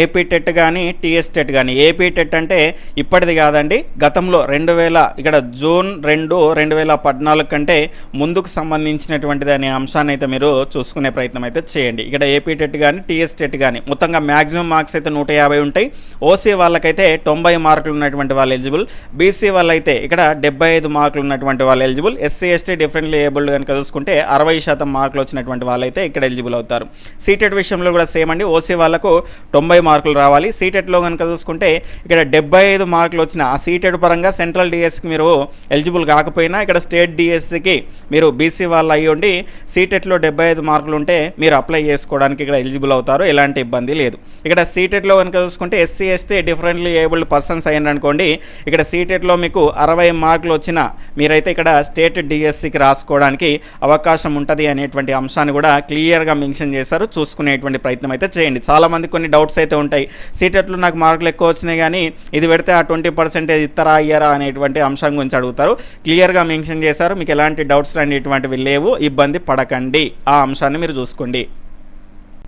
ఏపీ టెట్ కానీ టీఎస్ టెట్ కానీ ఏపీ టెట్ అంటే ఇప్పటిది కాదండి. గతంలో రెండు వేల ఇక్కడ జూన్ రెండు రెండు వేల పద్నాలుగు కంటే ముందుకు సంబంధించినటువంటిది అనే అంశాన్ని అయితే మీరు చూసుకునే ప్రయత్నం అయితే చేయండి. ఇక్కడ ఏపీ టెట్ కానీ టీఎస్ టెట్ కానీ మొత్తంగా మ్యాక్సిమం మార్క్స్ అయితే నూట యాభై ఉంటాయి. ఓసీ వాళ్ళకైతే తొంభై మార్కులు ఉన్నటువంటి వాళ్ళు ఎలిజిబుల్. బీసీ వాళ్ళైతే ఇక్కడ డెబ్బై ఐదు మార్కులు ఉన్నటువంటి వాళ్ళు eligible. SC ST differently abled కనుక చూసుకుంటే అరవై శాతం మార్కులు వచ్చినటువంటి వాళ్ళైతే ఇక్కడ ఎలిజిబుల్ అవుతారు. సీటెట్ విషయంలో కూడా సేమ్ అండి. ఓసీ వాళ్ళకు తొంభై మార్కులు రావాలి. సీటెట్లో కనుక చూసుకుంటే ఇక్కడ డెబ్బై ఐదు మార్కులు వచ్చిన ఆ సీటెడ్ పరంగా సెంట్రల్ డిఎస్కి మీరు ఎలిజిబుల్ కాకపోయినా ఇక్కడ స్టేట్ డిఎస్సికి మీరు బీసీ వాళ్ళు అయ్యి ఉండి సీటెట్లో డెబ్బై ఐదు మార్కులు ఉంటే మీరు అప్లై చేసుకోవడానికి ఇక్కడ ఎలిజిబుల్ అవుతారు. ఎలాంటి ఇబ్బంది లేదు. ఇక్కడ సీటెట్లో కనుక చూసుకుంటే SC ST differently abled persons అయ్యండి అనుకోండి ఇక్కడ సీటెట్లో మీకు అరవై మార్కులు వచ్చిన మీరైతే ఇక్కడ స్టేట్ డిఎస్సికి రాసుకోవడానికి అవకాశం ఉంటుంది అనేటువంటి అంశాన్ని కూడా క్లియర్గా మెన్షన్ చేశారు. చూసుకునేటువంటి ప్రయత్నం అయితే చేయండి. చాలామంది కొన్ని డౌట్స్ అయితే ఉంటాయి. సీటెట్లు నాకు మార్కులు ఎక్కువ వచ్చినాయి కానీ ఇది పెడితే ఆ ట్వంటీ పర్సెంటేజ్ ఇస్తారా అయ్యారా అనేటువంటి అంశం గురించి అడుగుతారు. క్లియర్గా మెన్షన్ చేశారు. మీకు ఎలాంటి డౌట్స్ అనేటువంటివి లేవు. ఇబ్బంది పడకండి. ఆ అంశాన్ని మీరు చూసుకోండి.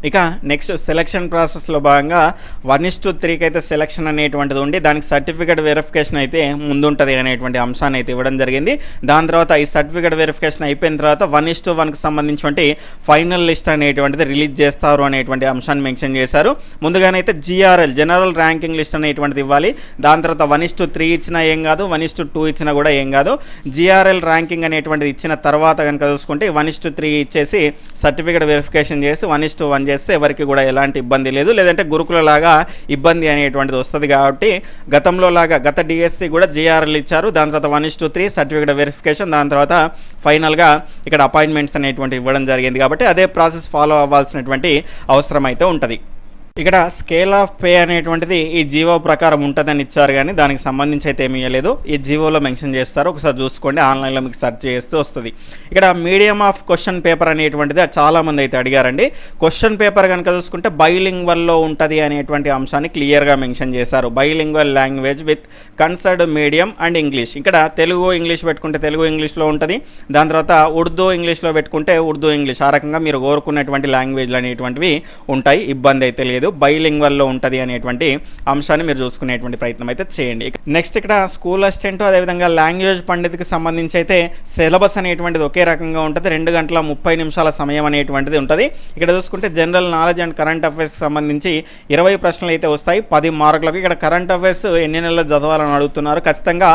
ఇక నెక్స్ట్ సెలక్షన్ ప్రాసెస్లో భాగంగా వన్ ఇస్ టు త్రీకి అయితే సెలక్షన్ అనేటువంటిది ఉండి దానికి సర్టిఫికేట్ వెరిఫికేషన్ అయితే ముందుంటుంది అనేటువంటి అంశాన్ని అయితే ఇవ్వడం జరిగింది. దాని తర్వాత ఈ సర్టిఫికేట్ వెరిఫికేషన్ అయిపోయిన తర్వాత వన్ ఇస్ టు వన్కి సంబంధించి ఫైనల్ లిస్ట్ అనేటువంటిది రిలీజ్ చేస్తారు అనేటువంటి అంశాన్ని మెన్షన్ చేశారు. ముందుగానైతే జిఆర్ఎల్ జనరల్ ర్యాంకింగ్ లిస్ట్ అనేటువంటిది ఇవ్వాలి. దాని తర్వాత వన్ ఇస్ టు త్రీ ఇచ్చినా ఏం కాదు వన్ ఇస్ టు టూ ఇచ్చినా కూడా ఏం కాదు. జిఆర్ఎల్ ర్యాంకింగ్ అనేటువంటిది ఇచ్చిన తర్వాత కనుక చూసుకుంటే వన్ ఇస్ టు త్రీ ఇచ్చేసి సర్టిఫికేట్ వెరిఫికేషన్ చేసి వన్ ఇస్ టు వన్ చేస్తే ఎవరికి కూడా ఎలాంటి ఇబ్బంది లేదు. లేదంటే గురుకుల లాగా ఇబ్బంది అనేటువంటిది వస్తుంది కాబట్టి గతంలో లాగా గత డిఎస్సి కూడా జిఆర్ఎల్ ఇచ్చారు. దాని తర్వాత one is to three certificate verification దాని తర్వాత ఫైనల్గా ఇక్కడ అపాయింట్మెంట్స్ అనేటువంటి ఇవ్వడం జరిగింది కాబట్టి అదే ప్రాసెస్ ఫాలో అవ్వాల్సినటువంటి అవసరం అయితే ఉంటుంది. ఇక్కడ స్కేల్ ఆఫ్ పే అనేటువంటిది ఈ జీవో ప్రకారం ఉంటుందని ఇచ్చారు కానీ దానికి సంబంధించి అయితే ఏమీ ఇవ్వలేదు ఈ జీవోలో మెన్షన్ చేస్తారు. ఒకసారి చూసుకోండి. ఆన్లైన్లో మీకు సెర్చ్ చేస్తే వస్తుంది. ఇక్కడ మీడియం ఆఫ్ క్వశ్చన్ పేపర్ అనేటువంటిది చాలామంది అయితే అడిగారండి. క్వశ్చన్ పేపర్ కనుక చూసుకుంటే బైలింగ్వల్లో ఉంటుంది అనేటువంటి అంశాన్ని క్లియర్గా మెన్షన్ చేశారు. Bilingual language with concerned medium and English. ఇక్కడ తెలుగు ఇంగ్లీష్ పెట్టుకుంటే తెలుగు ఇంగ్లీష్లో ఉంటుంది. దాని తర్వాత ఉర్దూ ఇంగ్లీష్లో పెట్టుకుంటే ఉర్దూ ఇంగ్లీష్. ఆ రకంగా మీరు కోరుకున్నటువంటి లాంగ్వేజ్లు అనేటువంటివి ఉంటాయి. ఇబ్బంది అయితే లేదు. బైలింగ్వల్లో ఉంటుంది అనేటువంటి అంశాన్ని మీరు చూసుకునేటువంటి ప్రయత్నం అయితే చేయండి. నెక్స్ట్ ఇక్కడ స్కూల్ అసిస్టెంట్ అదేవిధంగా లాంగ్వేజ్ పండిత్కి సంబంధించి అయితే సిలబస్ అనేటువంటిది ఒకే రకంగా ఉంటుంది. రెండు గంటల ముప్పై నిమిషాల సమయం అనేటువంటిది ఉంటుంది. ఇక్కడ చూసుకుంటే general knowledge and current affairs సంబంధించి ఇరవై ప్రశ్నలు అయితే వస్తాయి. పది మార్కులకు ఇక్కడ కరెంట్ అఫైర్స్ ఎన్ని నెలలు చదవాలని అడుగుతున్నారు? ఖచ్చితంగా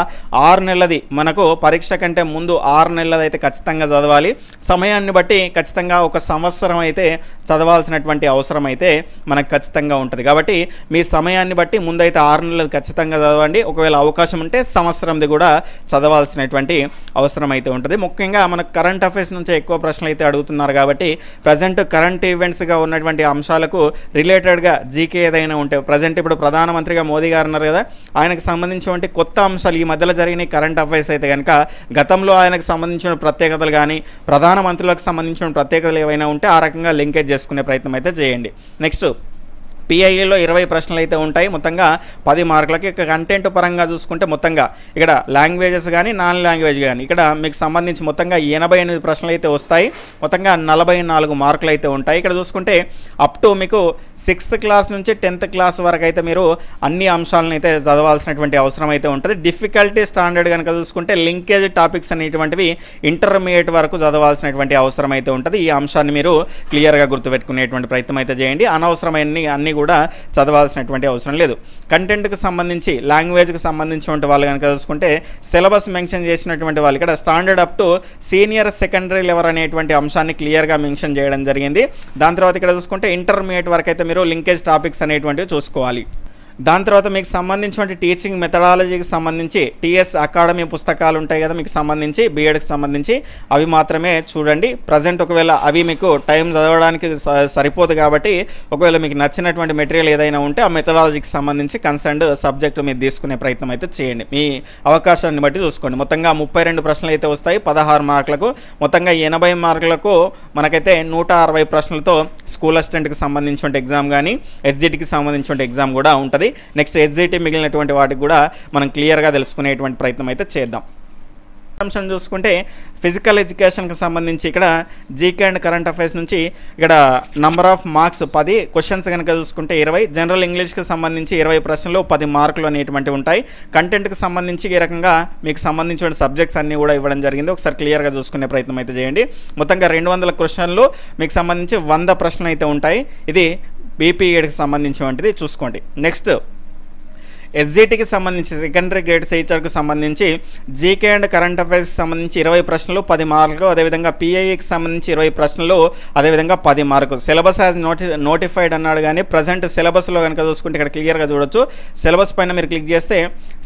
ఆరు నెలలది మనకు పరీక్ష కంటే ముందు ఆరు నెలలది అయితే ఖచ్చితంగా చదవాలి. సమయాన్ని బట్టి ఖచ్చితంగా ఒక సంవత్సరం అయితే చదవాల్సినటువంటి అవసరం అయితే మనకు ఖచ్చితంగా ఉంటుంది. కాబట్టి మీ సమయాన్ని బట్టి ముందైతే ఆరు నెలలు ఖచ్చితంగా చదవండి. ఒకవేళ అవకాశం ఉంటే సంవత్సరంది కూడా చదవాల్సినటువంటి అవసరం అయితే ఉంటుంది. ముఖ్యంగా మనకు కరెంట్ అఫైర్స్ నుంచి ఎక్కువ ప్రశ్నలు అయితే అడుగుతున్నారు కాబట్టి ప్రజెంట్ కరెంట్ ఈవెంట్స్గా ఉన్నటువంటి అంశాలకు రిలేటెడ్గా జీకే ఏదైనా ఉంటే ప్రజెంట్ ఇప్పుడు ప్రధానమంత్రిగా మోదీ గారు ఉన్నారు కదా ఆయనకు సంబంధించినటువంటి కొత్త అంశాలు ఈ మధ్యలో జరిగిన కరెంట్ అఫైర్స్ అయితే కనుక గతంలో ఆయనకు సంబంధించిన ప్రత్యేకతలు కానీ ప్రధానమంత్రులకు సంబంధించిన ప్రత్యేకతలు ఏవైనా ఉంటే ఆ రకంగా లింకేజ్ చేసుకునే ప్రయత్నం అయితే చేయండి. నెక్స్ట్ పిఐఏలో ఇరవై ప్రశ్నలు అయితే ఉంటాయి. మొత్తంగా పది మార్కులకి ఇక కంటెంట్ పరంగా చూసుకుంటే మొత్తంగా ఇక్కడ లాంగ్వేజెస్ కానీ నాన్ లాంగ్వేజ్ కానీ ఇక్కడ మీకు సంబంధించి మొత్తంగా ఎనభై ఎనిమిది ప్రశ్నలు అయితే వస్తాయి. మొత్తంగా నలభై నాలుగు మార్కులు అయితే ఉంటాయి. ఇక్కడ చూసుకుంటే అప్ టు మీకు సిక్స్త్ క్లాస్ నుంచి టెన్త్ క్లాస్ వరకు అయితే మీరు అన్ని అంశాలను అయితే చదవాల్సినటువంటి అవసరం అయితే ఉంటుంది. డిఫికల్టీ స్టాండర్డ్ కనుక చూసుకుంటే లింకేజ్ టాపిక్స్ అనేటువంటివి ఇంటర్మీడియట్ వరకు చదవాల్సినటువంటి అవసరం అయితే ఉంటుంది. ఈ అంశాన్ని మీరు క్లియర్గా గుర్తుపెట్టుకునేటువంటి ప్రయత్నం అయితే చేయండి. అనవసరమైన అన్ని కూడా చదవాల్సినటువంటి అవసరం లేదు. కంటెంట్కి సంబంధించి లాంగ్వేజ్కి సంబంధించినటువంటి వాళ్ళు కనుక చూసుకుంటే సిలబస్ మెన్షన్ చేసినటువంటి వాళ్ళు ఇక్కడ standard up to senior secondary level అనేటువంటి అంశాన్ని క్లియర్గా మెన్షన్ చేయడం జరిగింది. దాని తర్వాత ఇక్కడ చూసుకుంటే ఇంటర్మీడియట్ వరకు అయితే మీరు లింకేజ్ టాపిక్స్ అనేటువంటివి చూసుకోవాలి. దాని తర్వాత మీకు సంబంధించినటువంటి టీచింగ్ మెథడాలజీకి సంబంధించి టీఎస్ అకాడమీ పుస్తకాలు ఉంటాయి కదా మీకు సంబంధించి బీఎడ్కి సంబంధించి అవి మాత్రమే చూడండి. ప్రజెంట్ ఒకవేళ అవి మీకు టైం చదవడానికి స- సరిపోదు కాబట్టి ఒకవేళ మీకు నచ్చినటువంటి మెటీరియల్ ఏదైనా ఉంటే ఆ మెథడాలజీకి సంబంధించి కన్సర్న్డ్ సబ్జెక్ట్ మీరు తీసుకునే ప్రయత్నం అయితే చేయండి. మీ అవకాశాన్ని బట్టి చూసుకోండి. మొత్తంగా ముప్పై రెండు ప్రశ్నలు అయితే వస్తాయి పదహారు మార్కులకు. మొత్తంగా ఎనభై మార్కులకు మనకైతే నూట అరవై ప్రశ్నలతో స్కూల్ అసిస్టెంట్కి సంబంధించిన ఎగ్జామ్ కానీ ఎస్జిటికి సంబంధించిన ఎగ్జామ్ కూడా ఉంటుంది. నెక్స్ట్ ఎస్జిటి మిగిలినటువంటి వాటికి కూడా మనం క్లియర్గా తెలుసుకునేటువంటి ప్రయత్నం అయితే చేద్దాం. అంశం చూసుకుంటే ఫిజికల్ ఎడ్యుకేషన్కి సంబంధించి ఇక్కడ జీకే అండ్ కరెంట్ అఫైర్స్ నుంచి ఇక్కడ నంబర్ ఆఫ్ మార్క్స్ పది క్వశ్చన్స్ కనుక చూసుకుంటే ఇరవై జనరల్ ఇంగ్లీష్కి సంబంధించి ఇరవై ప్రశ్నలు పది మార్కులు అనేటువంటివి ఉంటాయి. కంటెంట్కి సంబంధించి ఈ రకంగా మీకు సంబంధించిన సబ్జెక్ట్స్ అన్నీ కూడా ఇవ్వడం జరిగింది. ఒకసారి క్లియర్గా చూసుకునే ప్రయత్నం అయితే చేయండి. మొత్తంగా రెండు వందల క్వశ్చన్లు మీకు సంబంధించి వంద ప్రశ్నలు అయితే ఉంటాయి. ఇది బీపీఎడ్కి సంబంధించినటువంటిది చూసుకోండి. నెక్స్ట్ ఎస్జిటికి సంబంధించి సెకండరీ గ్రేడ్ టీచర్కి సంబంధించి జీకే అండ్ కరెంట్ అఫైర్స్కి సంబంధించి ఇరవై ప్రశ్నలు పది మార్కులు అదేవిధంగా పిఐకి సంబంధించి ఇరవై ప్రశ్నలు అదేవిధంగా పది మార్కులు. సిలబస్ యాజ్ నోటి నోటిఫైడ్ అన్నాడు కానీ ప్రజెంట్ సిలబస్లో కనుక చూసుకుంటే ఇక్కడ క్లియర్గా చూడొచ్చు. సిలబస్ పైన మీరు క్లిక్ చేస్తే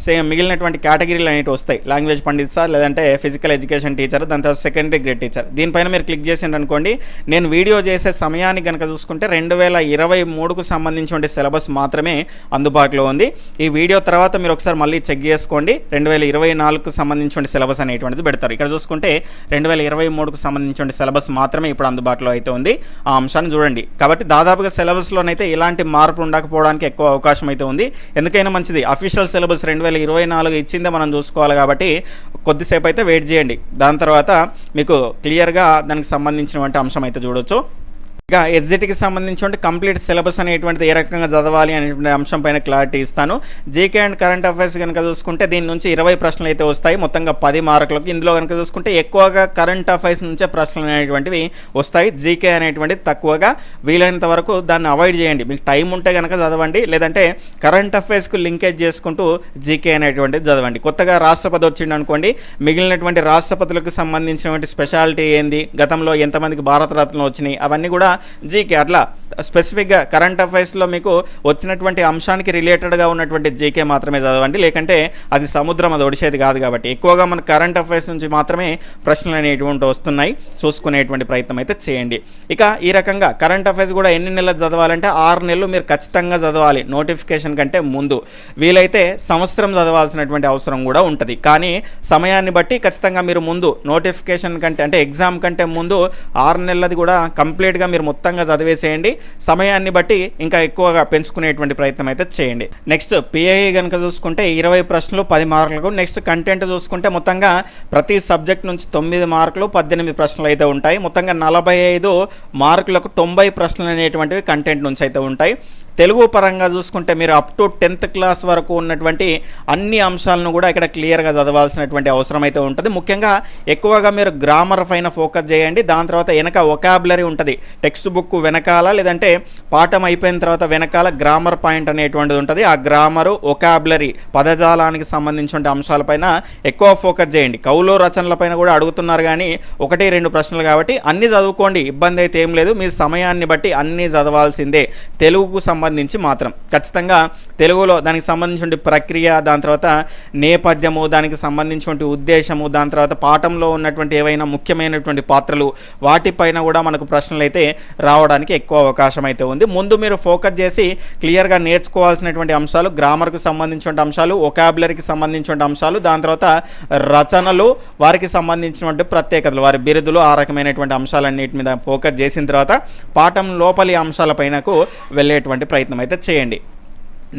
సేమ్ మిగిలినటువంటి కేటగిరీలు అనేవి వస్తాయి. లాంగ్వేజ్ పండిత్ సార్ లేదంటే ఫిజికల్ ఎడ్యుకేషన్ టీచర్ దాని తర్వాత సెకండరీ గ్రేడ్ టీచర్ దీనిపైన మీరు క్లిక్ చేసిండ్రు అనుకోండి నేను వీడియో చేసే సమయానికి కనుక చూసుకుంటే రెండు వేల ఇరవై మూడుకు సంబంధించిన సిలబస్ మాత్రమే అందుబాటులో ఉంది. ఈ వీడియో తర్వాత మీరు ఒకసారి మళ్ళీ చెక్ చేసుకోండి. రెండు వేల ఇరవై నాలుగుకు సంబంధించిన సిలబస్ అనేటువంటిది పెడతారు. ఇక్కడ చూసుకుంటే రెండు వేల ఇరవై మూడుకు సంబంధించిన సిలబస్ మాత్రమే ఇప్పుడు అందుబాటులో అయితే ఉంది. ఆ అంశాన్ని చూడండి. కాబట్టి దాదాపుగా సిలబస్లోనైతే ఇలాంటి మార్పు ఉండకపోవడానికి ఎక్కువ అవకాశం అయితే ఉంది. ఎందుకైనా మంచిది. అఫీషియల్ సిలబస్ రెండు వేల ఇరవై నాలుగు ఇచ్చిందే మనం చూసుకోవాలి కాబట్టి కొద్దిసేపు అయితే వెయిట్ చేయండి. దాని తర్వాత మీకు క్లియర్గా దానికి సంబంధించినటువంటి అంశం అయితే చూడొచ్చు. ఇక ఎస్జిటికి సంబంధించి కంప్లీట్ సిలబస్ అనేటువంటిది ఏ రకంగా చదవాలి అనేటువంటి అంశం పైన క్లారిటీ ఇస్తాను. జీకే అండ్ కరెంట్ అఫైర్స్ కనుక చూసుకుంటే దీని నుంచి ఇరవై ప్రశ్నలు అయితే వస్తాయి. మొత్తంగా పది మార్కులకు ఇందులో కనుక చూసుకుంటే ఎక్కువగా కరెంట్ అఫైర్స్ నుంచే ప్రశ్నలు అనేటువంటివి వస్తాయి. జీకే అనేటువంటిది తక్కువగా వీలైనంత వరకు దాన్ని అవాయిడ్ చేయండి. మీకు టైం ఉంటే కనుక చదవండి. లేదంటే కరెంట్ అఫైర్స్కు లింకేజ్ చేసుకుంటూ జీకే అనేటువంటిది చదవండి. కొత్తగా రాష్ట్రపతి వచ్చిండు అనుకోండి. మిగిలినటువంటి రాష్ట్రపతులకు సంబంధించినటువంటి స్పెషాలిటీ ఏంది? గతంలో ఎంతమందికి భారతరత్న వచ్చినాయి? అవన్నీ కూడా జీకే అట్లా స్పెసిఫిక్గా కరెంట్ అఫైర్స్లో మీకు వచ్చినటువంటి అంశానికి రిలేటెడ్గా ఉన్నటువంటి జీకే మాత్రమే చదవండి. లేకంటే అది సముద్రం అది ఒడిసేది కాదు కాబట్టి. ఎక్కువగా మన కరెంట్ అఫైర్స్ నుంచి మాత్రమే ప్రశ్నలు అనేటువంటి వస్తున్నాయి. చూసుకునేటువంటి ప్రయత్నం అయితే చేయండి. ఇక ఈ రకంగా కరెంట్ అఫైర్స్ కూడా ఎన్ని నెలలు చదవాలంటే ఆరు నెలలు మీరు ఖచ్చితంగా చదవాలి నోటిఫికేషన్ కంటే ముందు. వీలైతే సంవత్సరం చదవాల్సినటువంటి అవసరం కూడా ఉంటుంది. కానీ సమయాన్ని బట్టి ఖచ్చితంగా మీరు ముందు నోటిఫికేషన్ కంటే అంటే ఎగ్జామ్ కంటే ముందు ఆరు నెలలది కూడా కంప్లీట్గా మీరు మొత్తంగా చదివేసేయండి. సమయాన్ని బట్టి ఇంకా ఎక్కువగా పెంచుకునేటువంటి ప్రయత్నం అయితే చేయండి. నెక్స్ట్ పిఐ కనుక చూసుకుంటే ఇరవై ప్రశ్నలు పది మార్కులకు. నెక్స్ట్ కంటెంట్ చూసుకుంటే మొత్తంగా ప్రతి సబ్జెక్ట్ నుంచి తొమ్మిది మార్కులు పద్దెనిమిది ప్రశ్నలు అయితే ఉంటాయి. మొత్తంగా నలభై ఐదు మార్కులకు తొంభై ప్రశ్నలు అనేటువంటివి కంటెంట్ నుంచి అయితే ఉంటాయి. తెలుగు పరంగా చూసుకుంటే మీరు అప్ టు టెన్త్ క్లాస్ వరకు ఉన్నటువంటి అన్ని అంశాలను కూడా ఇక్కడ క్లియర్గా చదవాల్సినటువంటి అవసరం అయితే ఉంటుంది. ముఖ్యంగా ఎక్కువగా మీరు గ్రామర్ పైన ఫోకస్ చేయండి. దాని తర్వాత వెనక ఒకాబులరీ ఉంటుంది. టెక్స్ట్ బుక్ వెనకాల లేదంటే పాఠం అయిపోయిన తర్వాత వెనకాల గ్రామర్ పాయింట్ అనేటువంటిది ఉంటుంది. ఆ గ్రామరు ఒకాబులరీ పదజాలానికి సంబంధించిన అంశాలపైన ఎక్కువ ఫోకస్ చేయండి. కౌలు రచనలపైన కూడా అడుగుతున్నారు కానీ ఒకటి రెండు ప్రశ్నలు కాబట్టి అన్ని చదువుకోండి. ఇబ్బంది అయితే ఏం లేదు. మీ సమయాన్ని బట్టి అన్నీ చదవాల్సిందే. తెలుగుకు సంబంధించి మాత్రం. ఖచ్చితంగా తెలుగులో దానికి సంబంధించిన ప్రక్రియ దాని తర్వాత నేపథ్యము దానికి సంబంధించినటువంటి ఉద్దేశము దాని తర్వాత పాఠంలో ఉన్నటువంటి ఏవైనా ముఖ్యమైనటువంటి పాత్రలు వాటిపైన కూడా మనకు ప్రశ్నలు అయితే రావడానికి ఎక్కువ అవకాశం అయితే ఉంది. ముందు మీరు ఫోకస్ చేసి క్లియర్గా నేర్చుకోవాల్సినటువంటి అంశాలు గ్రామర్కు సంబంధించిన అంశాలు ఒకాబులరీకి సంబంధించిన అంశాలు దాని తర్వాత రచనలు వారికి సంబంధించినటువంటి ప్రత్యేకతలు వారి బిరుదులు ఆ రకమైనటువంటి అంశాలన్నిటి మీద ఫోకస్ చేసిన తర్వాత పాఠం లోపలి అంశాలపైనకు వెళ్ళేటువంటి ప్రయత్నం అయితే చేయండి.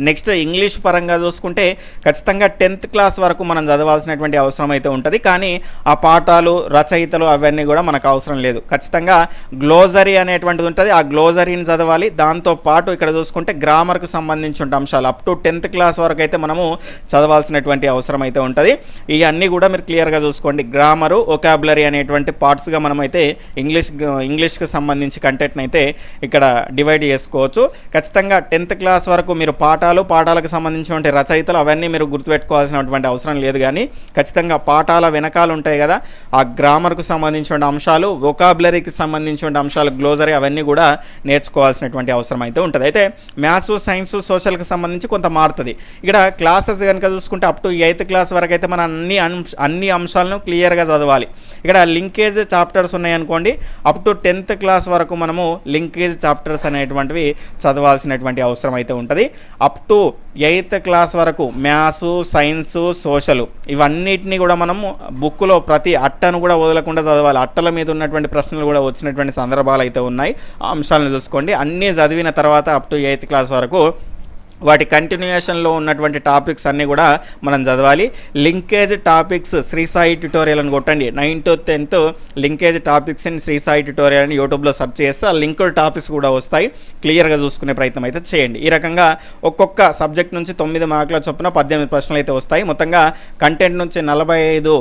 నెక్స్ట్ ఇంగ్లీష్ పరంగా చూసుకుంటే ఖచ్చితంగా టెన్త్ క్లాస్ వరకు మనం చదవాల్సినటువంటి అవసరం అయితే ఉంటుంది. కానీ ఆ పాఠాలు రచయితలు అవన్నీ కూడా మనకు అవసరం లేదు. ఖచ్చితంగా గ్లోజరీ అనేటువంటిది ఉంటుంది. ఆ గ్లోజరీని చదవాలి. దాంతో పాటు ఇక్కడ చూసుకుంటే గ్రామర్కు సంబంధించిన అంశాలు. అప్ టు టెన్త్ క్లాస్ వరకు అయితే మనము చదవాల్సినటువంటి అవసరం అయితే ఉంటుంది. ఇవన్నీ కూడా మీరు క్లియర్గా చూసుకోండి. గ్రామరు ఒకాబులరీ అనేటువంటి పార్ట్స్గా మనమైతే ఇంగ్లీష్ ఇంగ్లీష్కి సంబంధించి కంటెంట్ని అయితే ఇక్కడ డివైడ్ చేసుకోవచ్చు. ఖచ్చితంగా టెన్త్ క్లాస్ వరకు మీరు పాఠ పాఠాలు పాఠాలకు సంబంధించినటువంటి రచయితలు అవన్నీ మీరు గుర్తుపెట్టుకోవాల్సినటువంటి అవసరం లేదు కానీ ఖచ్చితంగా పాఠాల వెనకాలు ఉంటాయి కదా. ఆ గ్రామర్కు సంబంధించిన అంశాలు వొకాబులరీకి సంబంధించిన అంశాలు గ్లోజరీ అవన్నీ కూడా నేర్చుకోవాల్సినటువంటి అవసరం అయితే ఉంటుంది. అయితే మ్యాథ్స్ సైన్స్ సోషల్కి సంబంధించి కొంత మారుతుంది. ఇక్కడ క్లాసెస్ కనుక చూసుకుంటే అప్ టు ఎయిత్ క్లాస్ వరకు అయితే మనం అన్ని అంశ అన్ని అంశాలను క్లియర్గా చదవాలి. ఇక్కడ లింకేజ్ చాప్టర్స్ ఉన్నాయనుకోండి అప్ టు టెన్త్ క్లాస్ వరకు మనము లింకేజ్ చాప్టర్స్ అనేటువంటివి చదవాల్సినటువంటి అవసరం అయితే ఉంటుంది. అప్ టు ఎయిత్ క్లాస్ వరకు మ్యాథ్స్ సైన్స్ సోషల్ ఇవన్నిటిని కూడా మనము బుక్లో ప్రతి అట్టను కూడా వదలకుండా చదవాలి. అట్టల మీద ఉన్నటువంటి ప్రశ్నలు కూడా వచ్చినటువంటి సందర్భాలు అయితే ఉన్నాయి. ఆ అంశాలను చూసుకోండి. అన్నీ చదివిన తర్వాత అప్ టు ఎయిత్ క్లాస్ వరకు వాటి కంటిన్యూయేషన్లో ఉన్నటువంటి టాపిక్స్ అన్నీ కూడా మనం చదవాలి. Linkage topics Shri Sai tutorial అని కొట్టండి. Ninth tenth linkage topics in Shri Sai tutorial అని యూట్యూబ్లో సెర్చ్ చేస్తే ఆ లింక్డ్ టాపిక్స్ కూడా వస్తాయి. క్లియర్గా చూసుకునే ప్రయత్నం అయితే చేయండి. ఈ రకంగా ఒక్కొక్క సబ్జెక్ట్ నుంచి తొమ్మిది మార్కుల చొప్పున పద్దెనిమిది ప్రశ్నలు అయితే వస్తాయి. మొత్తంగా కంటెంట్ నుంచి నలభై ఐదు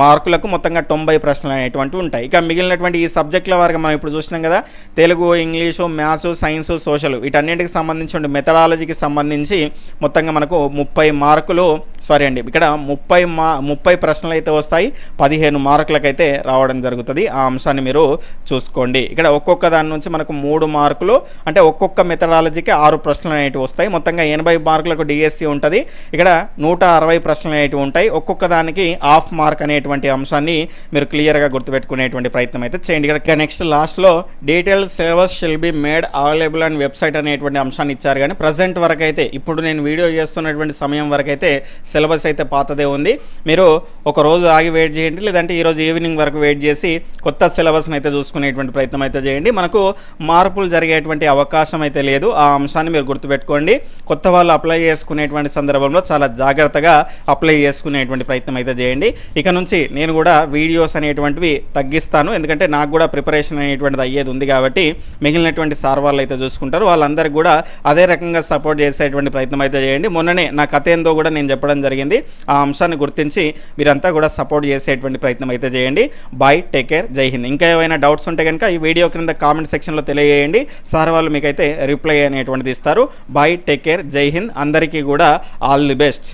మార్కులకు మొత్తంగా తొంభై ప్రశ్నలు అనేటువంటివి ఉంటాయి. ఇక మిగిలినటువంటి ఈ సబ్జెక్టుల వరకు మనం ఇప్పుడు చూసినాం కదా Telugu English maths science social వీటన్నిటికి సంబంధించిన మెథడాలజీకి సంబంధించి మొత్తంగా మనకు ముప్పై మార్కులు సారీ అండి ఇక్కడ ముప్పై మా ముప్పై ప్రశ్నలు అయితే వస్తాయి పదిహేను మార్కులకైతే రావడం జరుగుతుంది. ఆ అంశాన్ని మీరు చూసుకోండి. ఇక్కడ ఒక్కొక్క దాని నుంచి మనకు మూడు మార్కులు అంటే ఒక్కొక్క మెథడాలజీకి ఆరు ప్రశ్నలు అనేటివి వస్తాయి. మొత్తంగా ఎనభై మార్కులకు డిఎస్సి ఉంటుంది. ఇక్కడ నూట అరవై ప్రశ్నలు అనేటివి ఉంటాయి. ఒక్కొక్క దానికి హాఫ్ మార్క్ అనేటువంటి అంశాన్ని మీరు క్లియర్గా గుర్తుపెట్టుకునేటువంటి ప్రయత్నం అయితే చేయండి. ఇక్కడ నెక్స్ట్ లాస్ట్లో detail syllabus shall be made available and website అనేటువంటి అంశాన్ని ఇచ్చారు. కానీ ప్రజెంట్ వరకు అయితే ఇప్పుడు నేను వీడియో చేస్తున్నటువంటి సమయం వరకు అయితే సిలబస్ అయితే పాతదే ఉంది. మీరు ఒక రోజు ఆగి వెయిట్ చేయండి. లేదంటే ఈరోజు ఈవినింగ్ వరకు వెయిట్ చేసి కొత్త సిలబస్ని అయితే చూసుకునేటువంటి ప్రయత్నం అయితే చేయండి. మనకు మార్పులు జరిగేటువంటి అవకాశం అయితే లేదు. ఆ అంశాన్ని మీరు గుర్తుపెట్టుకోండి. కొత్త వాళ్ళు అప్లై చేసుకునేటువంటి సందర్భంలో చాలా జాగ్రత్తగా అప్లై చేసుకునేటువంటి ప్రయత్నం అయితే చేయండి. ఇక నుంచి నేను కూడా వీడియోస్ అనేటువంటివి తగ్గిస్తాను. ఎందుకంటే నాకు కూడా ప్రిపరేషన్ అనేటువంటిది అయ్యేది ఉంది కాబట్టి మిగిలినటువంటి సార్ వాళ్ళు అయితే చూసుకుంటారు. వాళ్ళందరికీ కూడా అదే రకంగా సపోర్ట్ చేసేటువంటి ప్రయత్నం అయితే చేయండి. మొన్ననే నా కథ ఏందో కూడా నేను చెప్పడం జరిగింది. ఆ అంశాన్ని గుర్తించి మీరంతా కూడా సపోర్ట్ చేసేటువంటి ప్రయత్నం అయితే చేయండి. బాయ్ టేక్ కేర్ జై హింద్. ఇంకా ఏమైనా డౌట్స్ ఉంటే కనుక ఈ వీడియో క్రింద కామెంట్ సెక్షన్లో తెలియజేయండి. సార్ వాళ్ళు మీకైతే రిప్లై అనేటువంటిది ఇస్తారు. బాయ్ టేక్ కేర్ జై హింద్. అందరికీ కూడా ఆల్ ది బెస్ట్.